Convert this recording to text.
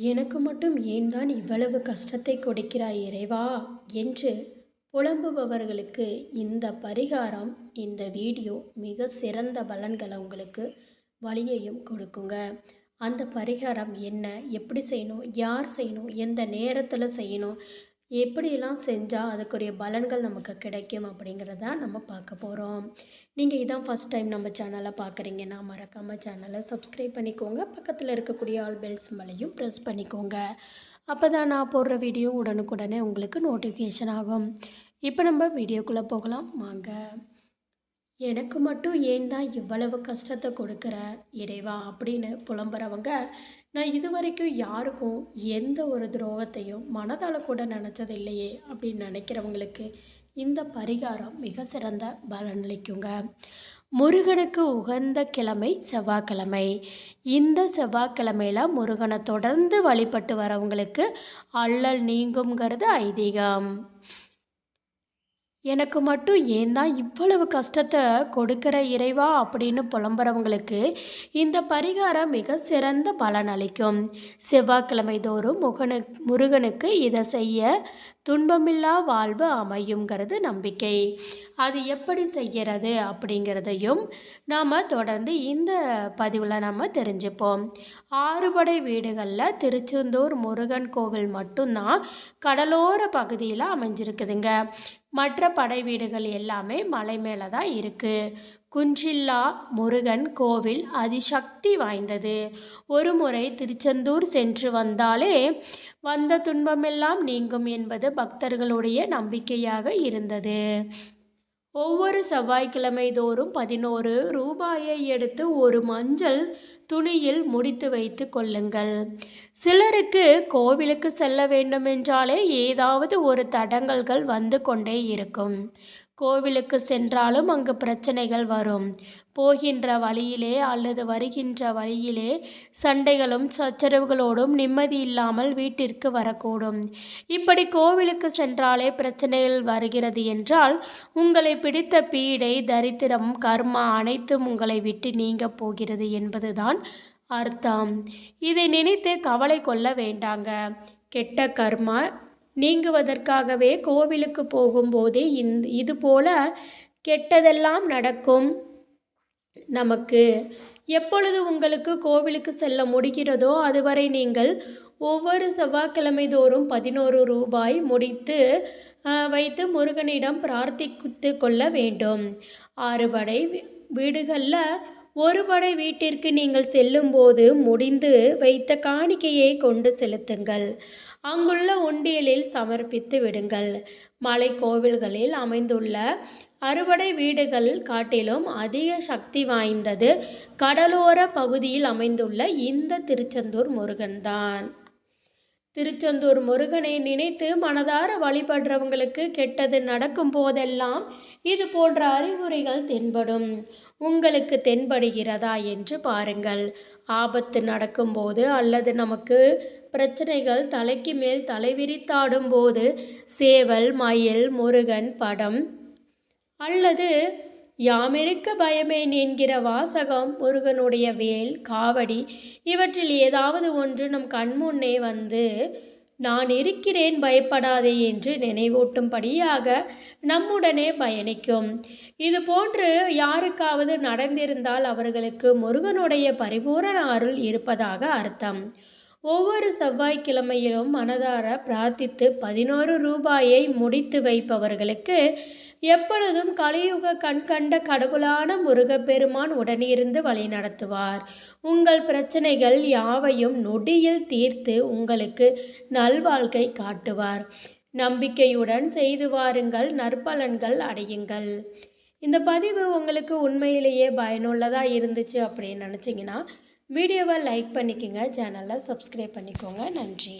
எனக்கு மட்டும் ஏன் தான் இவ்வளவு கஷ்டத்தை கொடுக்கிறாய் இறைவா? என்று புலம்புபவர்களுக்கு இந்த பரிகாரம் இந்த வீடியோ மிக சிறந்த பலன்களை உங்களுக்கு வழியையும் கொடுக்குங்க. அந்த பரிகாரம் என்ன? எப்படி செய்யணும்? யார் செய்யணும்? எந்த நேரத்தில் செய்யணும்? எப்படியெல்லாம் செஞ்சால் அதுக்குரிய பலன்கள் நமக்கு கிடைக்கும் அப்படிங்கிறத நம்ம பார்க்க போகிறோம் நீங்கள் இதான் ஃபஸ்ட் டைம் நம்ம சேனலை பார்க்குறீங்கன்னா மறக்காமல் சேனலை சப்ஸ்கிரைப் பண்ணிக்கோங்க. பக்கத்தில் இருக்கக்கூடிய ஆல் பெல்ஸ் மலையும் ப்ரெஸ் பண்ணிக்கோங்க. அப்போ தான் நான் போடுற வீடியோ உடனுக்குடனே உங்களுக்கு நோட்டிஃபிகேஷன் ஆகும். இப்போ நம்ம வீடியோக்குள்ளே போகலாம். வாங்க. எனக்கு மட்டும் ஏன் தான் இவ்வளவு கஷ்டத்தை கொடுக்குற? இறைவா அப்படின்னு புலம்புறவங்க நான் இது வரைக்கும் யாருக்கும் எந்த ஒரு துரோகத்தையும் மனதால் கூட நினச்சது இல்லையே அப்படின்னு நினைக்கிறவங்களுக்கு இந்த பரிகாரம் மிக சிறந்த பலனளிக்குங்க முருகனுக்கு உகந்த கிழமை செவ்வாய்க்கிழமை. இந்த செவ்வாய்க்கிழமையில் முருகனை தொடர்ந்து வழிபட்டு வரவங்களுக்கு அல்லல் நீங்குங்கிறது ஐதீகம். எனக்கு மட்டும் ஏன் தான் இவ்வளவு கஷ்டத்தை கொடுக்குற இறைவா அப்படின்னு புலம்புறவங்களுக்கு இந்த பரிகாரம் மிக சிறந்த பலன் அளிக்கும். செவ்வாய்க்கிழமை தோறும் முகனு முருகனுக்கு இதை செய்ய துன்பமில்லா வாழ்வு அமையுங்கிறது நம்பிக்கை. அது எப்படி செய்கிறது அப்படிங்கிறதையும் நாம் தொடர்ந்து இந்த பதிவில் நம்ம தெரிஞ்சுப்போம். ஆறுபடை வீடுகளில் திருச்செந்தூர் முருகன் கோவில் மட்டும்தான் கடலோர பகுதியில் அமைஞ்சிருக்குதுங்க. மற்ற படை வீடுகள் எல்லாமே மலை மேலே தான் இருக்குது குஞ்சில்லா முருகன் கோவில் அதிசக்தி வாய்ந்தது. ஒரு முறை திருச்செந்தூர் சென்று வந்தாலே வந்த துன்பமெல்லாம் நீங்கும் என்பது பக்தர்களுடைய நம்பிக்கையாக இருந்தது. ஒவ்வொரு செவ்வாய்க்கிழமை தோறும் பதினோரு ரூபாயை எடுத்து ஒரு மஞ்சள் துணியில் முடித்து வைத்து கொள்ளுங்கள். சிலருக்கு கோவிலுக்கு செல்ல வேண்டுமென்றாலே ஏதாவது ஒரு தடங்கல்கள் வந்து கொண்டே இருக்கும். கோவிலுக்கு சென்றாலும் அங்கு பிரச்சனைகள் வரும். போகின்ற வழியிலே அல்லது வருகின்ற வழியிலே சண்டைகளும் சச்சரவுகளோடும் நிம்மதி இல்லாமல் வீட்டிற்கு வரக்கூடும். இப்படி கோவிலுக்கு சென்றாலே பிரச்சனைகள் வருகிறது என்றால் உங்களை பிடித்த பீடை தரித்திரம் கர்மா அனைத்தும் உங்களை விட்டு நீங்க போகிறது என்பதுதான் அர்த்தம். இதை நினைத்து கவலை கொள்ள வேண்டாங்க. கெட்ட கர்மா நீங்குவதற்காகவே கோவிலுக்கு போகும்போதே இந்த இது போல கெட்டதெல்லாம் நடக்கும் நமக்கு. எப்பொழுது உங்களுக்கு கோவிலுக்கு செல்ல முடிகிறதோ அதுவரை நீங்கள் ஒவ்வொரு செவ்வாய்க்கிழமை தோறும் பதினோரு ரூபாய் முடித்து வைத்து முருகனிடம் பிரார்த்தித்து கொள்ள வேண்டும். ஆறுபடை வீடுகளில் ஒரு படை வீட்டிற்கு நீங்கள் செல்லும்போது முடிந்து வைத்த காணிக்கையை கொண்டு செலுத்துங்கள். அங்குள்ள உண்டியலில் சமர்ப்பித்து விடுங்கள். மலை கோவில்களில் அமைந்துள்ள அறுபடை வீடுகள் காட்டிலும் அதிக சக்தி வாய்ந்தது. கடலோர பகுதியில் அமைந்துள்ள இந்த திருச்செந்தூர் முருகன்தான். திருச்செந்தூர் முருகனை நினைத்து மனதார வழிபடுறவங்களுக்கு கெட்டது நடக்கும் போதெல்லாம் இது போன்ற அறிகுறிகள் தென்படும். உங்களுக்கு தென்படுகிறதா என்று பாருங்கள். ஆபத்து நடக்கும்போது அல்லது நமக்கு பிரச்சனைகள் தலைக்கு மேல் தலைவிரித்தாடும் போது சேவல் மயில் முருகன் படம் அல்லது யாமிருக்க பயமேன் என்கிற வாசகம் முருகனுடைய வேல் காவடி இவற்றில் ஏதாவது ஒன்று நம் கண்முன்னே வந்து நான் இருக்கிறேன் பயப்படாதே என்று நினைவூட்டும்படியாக நம்முடனே பயணிக்கும். இது போன்று யாருக்காவது நடந்திருந்தால் அவர்களுக்கு முருகனுடைய பரிபூரண அருள் இருப்பதாக அர்த்தம். ஒவ்வொரு செவ்வாய்க்கிழமையிலும் மனதார பிரார்த்தித்து பதினோரு ரூபாயை முடித்து வைப்பவர்களுக்கு எப்பொழுதும் கலியுக கண்கண்ட கடவுளான முருகப்பெருமான் உடனிருந்து வழிநடத்துவார் உங்கள் பிரச்சனைகள் யாவையும் நொடியில் தீர்த்து உங்களுக்கு நல்வாழ்க்கை காட்டுவார். நம்பிக்கையுடன் செய்து வாருங்கள் நற்பலன்கள் அடையுங்கள். இந்த பதிவு உங்களுக்கு உண்மையிலேயே பயனுள்ளதாக இருந்துச்சு அப்படின்னு நினச்சிங்கன்னா வீடியோவை லைக் பண்ணிக்கோங்க சேனலை சப்ஸ்கிரைப் பண்ணிக்கோங்க. நன்றி.